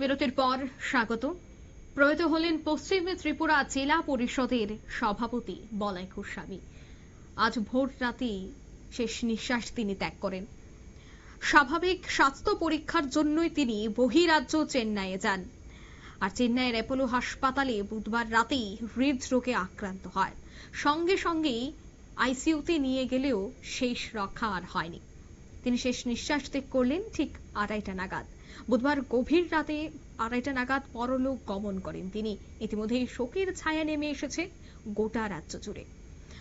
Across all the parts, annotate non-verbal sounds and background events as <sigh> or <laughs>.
বিরতির পর স্বাগত। প্রয়াত হলেন পশ্চিম ত্রিপুরা জেলা পরিষদের সভাপতি বলাই গোস্বামী আজ ভোর রাতেই শেষ নিঃশ্বাস তিনি ত্যাগ করেন। স্বাভাবিক স্বাস্থ্য পরীক্ষার জন্যই তিনি বহিরাজ্য চেন্নাইয়ে যান। আর চেন্নাইয়ের অ্যাপোলো হাসপাতালে বুধবার রাতেই হৃদরোগে আক্রান্ত হয়। সঙ্গে সঙ্গেই আইসিইউতে নিয়ে গেলেও শেষ রক্ষা আর হয়নি। তিনি শেষ নিঃশ্বাস ত্যাগ করলেন ঠিক আড়াইটা নাগাদ। বুধবার গভীর রাতে আড়াইটা নাগাদ পরলোক গমন করেন তিনি। ইতিমধ্যেই শোকের ছায়া নেমে এসেছে গোটা রাজ্য জুড়ে।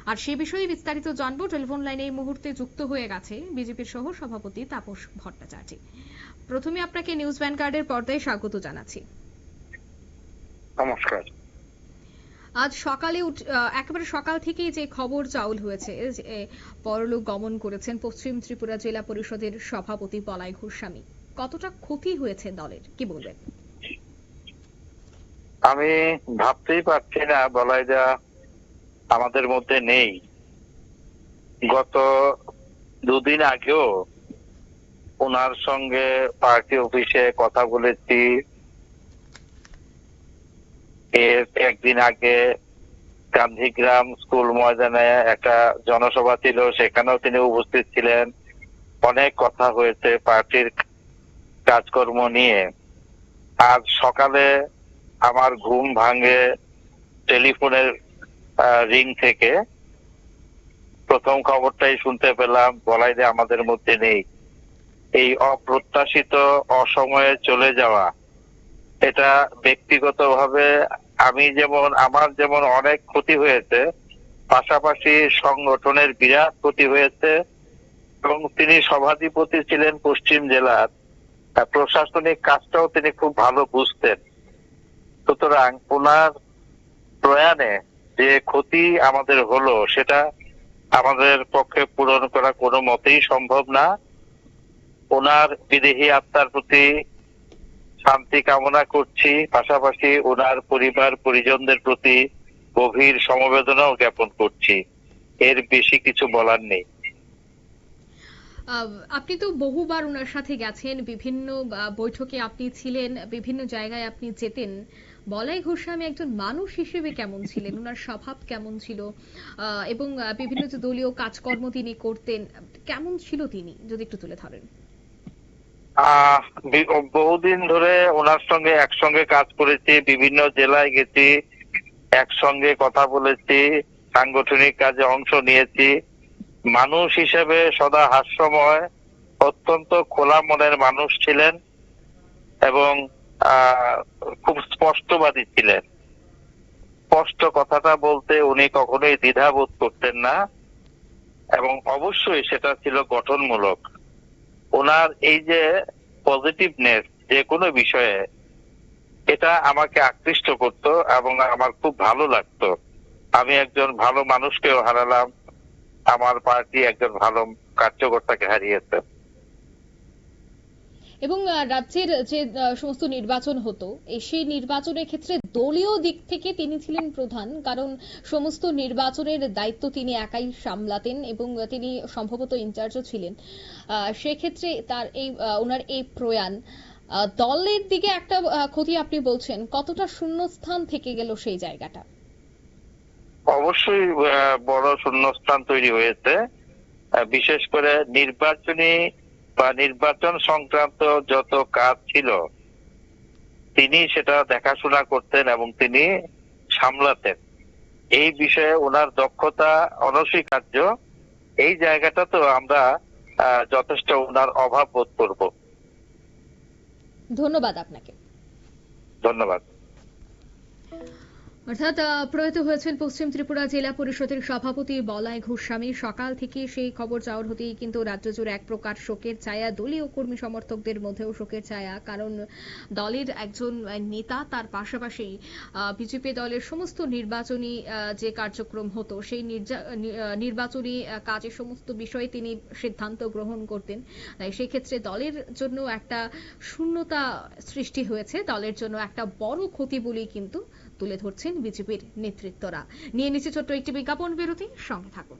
আর সে বিষয়ে বিস্তারিত জানব। টেলিফোন লাইনে এই মুহূর্তে যুক্ত হয়ে গেছে বিজেপির সহ সভাপতি তাপস ভট্টাচার্য। প্রথমে আপনাকে নিউজ ভ্যানগার্ডের পর্দায় স্বাগত জানাচ্ছি। নমস্কার। আজ সকালে একেবারে সকাল থেকেই যে খবর চাউল হয়েছে পরলোক গমন করেছেন পশ্চিম ত্রিপুরা জেলা পরিষদের সভাপতি পলাই গোস্বামী কতটা ক্ষতি হয়েছে দলের? কি বলবেন? আমি ভাবতেই পারছি না, বলাই যা আমাদের মধ্যে নেই। গত দুদিন আগেও ওনার সঙ্গে পার্টি অফিসে কথা বলেছি। এর একদিন আগে গান্ধীগ্রাম স্কুল ময়দানে একটা জনসভা ছিল, সেখানেও তিনি উপস্থিত ছিলেন। অনেক কথা হয়েছে, পার্টির কাজকর্ম নিয়ে আজ সকালে আমার ঘুম ভাঙে টেলিফোনের রিং থেকে। প্রথম খবরটাই শুনতে পেলাম, বলাই আমাদের মধ্যে নেই। এই অপ্রত্যাশিত অসময়ে চলে যাওয়া, এটা ব্যক্তিগতভাবে আমি যেমন, আমার যেমন অনেক ক্ষতি হয়েছে, পাশাপাশি সংগঠনের বিরাট ক্ষতি হয়েছে এবং তিনি সভাধিপতি ছিলেন পশ্চিম জেলার। প্রশাসনিক কাজটাও তিনি খুব ভালো বুঝতেন। সুতরাং ওনার প্রয়াণে যে ক্ষতি আমাদের হলো, সেটা আমাদের পক্ষে পূরণ করা কোনো মতেই সম্ভব না। ওনার বিদেহী আত্মার প্রতি শান্তি কামনা করছি, পাশাপাশি ওনার পরিবার, পরিজনদের প্রতি গভীর সমবেদনাও জ্ঞাপন করছি। এর বেশি কিছু বলার নেই। আপনি তো বহুবার ওনার সাথে গেছেন বিভিন্ন বৈঠকে আপনি ছিলেন বিভিন্ন জায়গায় আপনি যেতেন। বলাই গোস্বামী একজন মানুষ হিসেবে কেমন ছিলেন? <laughs> ওনার স্বভাব কেমন ছিল? আহ, এবং বিভিন্ন যে দলীয় কাজকর্ম তিনি করতেন কেমন ছিল তিনি? যদি একটু তুলে ধরেন। আহ বহুদিন ধরে ওনার সঙ্গে একসঙ্গে কাজ করেছি বিভিন্ন জেলায় গেছি একসঙ্গে কথা বলেছি সাংগঠনিক কাজে অংশ নিয়েছি। মানুষ হিসেবে সদা হাস্যময়, অত্যন্ত খোলা মনের মানুষ ছিলেন এবং খুব স্পষ্টবাদী ছিলেন। স্পষ্ট কথাটা বলতে উনি কখনোই দ্বিধাবোধ করতেন না এবং অবশ্যই সেটা ছিল গঠনমূলক। ওনার এই যে পজিটিভনেস যে কোনো বিষয়ে, এটা আমাকে আকৃষ্ট করত এবং আমার খুব ভালো লাগতো। আমি একজন ভালো মানুষকেও হারালাম। আমার পার্টি একজন ভালো কার্যকর্তাকে হারিয়েছে। এবং রাজ্যের যে সমস্ত নির্বাচন হতো সেই নির্বাচনের ক্ষেত্রে দলীয় দিক থেকে তিনি ছিলেন প্রধান, কারণ সমস্ত নির্বাচনের দায়িত্ব তিনি একাই সামলাতেন এবং তিনি সম্ভবত ইনচার্জও ছিলেন। সেক্ষেত্রে তার এই ওনার এই প্রয়াণ দলের দিকে একটা ক্ষতি আপনি বলছেন, কতটা শূন্যস্থান থেকে গেল সেই জায়গাটা? অবশ্যই বড় শূন্যস্থান তৈরি হয়েছে। বিশেষ করে নির্বাচনী বা নির্বাচন সংক্রান্ত যত কাজ ছিল তিনি সেটা দেখাশোনা করতেন এবং তিনি সামলাতেন। এই বিষয়ে ওনার দক্ষতা অনস্বীকার্য। এই জায়গাটা তো আমরা যথেষ্ট ওনার অভাব বোধ করব। ধন্যবাদ আপনাকে। ধন্যবাদ। অর্থাৎ প্রয়াত হয়েছেন পশ্চিম ত্রিপুরা জেলা পরিষদের সভাপতি বলাই গোস্বামী সকাল থেকে সেই খবর চাওয়ার হতেই কিন্তু রাজ্য জুড়ে এক প্রকার শোকের ছায়া, দলীয় কর্মী সমর্থকদের মধ্যেও শোকের ছায়া। কারণ, দলের একজন নেতা, তার পাশাপাশি বিজেপি দলের সমস্ত নির্বাচনী যে কার্যক্রম হতো, সেই নির্বাচনী কাজের সমস্ত বিষয়ে তিনি সিদ্ধান্ত গ্রহণ করতেন। তাই সেই ক্ষেত্রে দলের জন্য একটা শূন্যতা সৃষ্টি হয়েছে। দলের জন্য একটা বড় ক্ষতি বলেই কিন্তু তুলে ধরছেন বিজেপির নেতৃত্বরা। নিয়ে নিচ্ছে ছোট্ট একটি বিজ্ঞাপন বিরতি সঙ্গে থাকুন।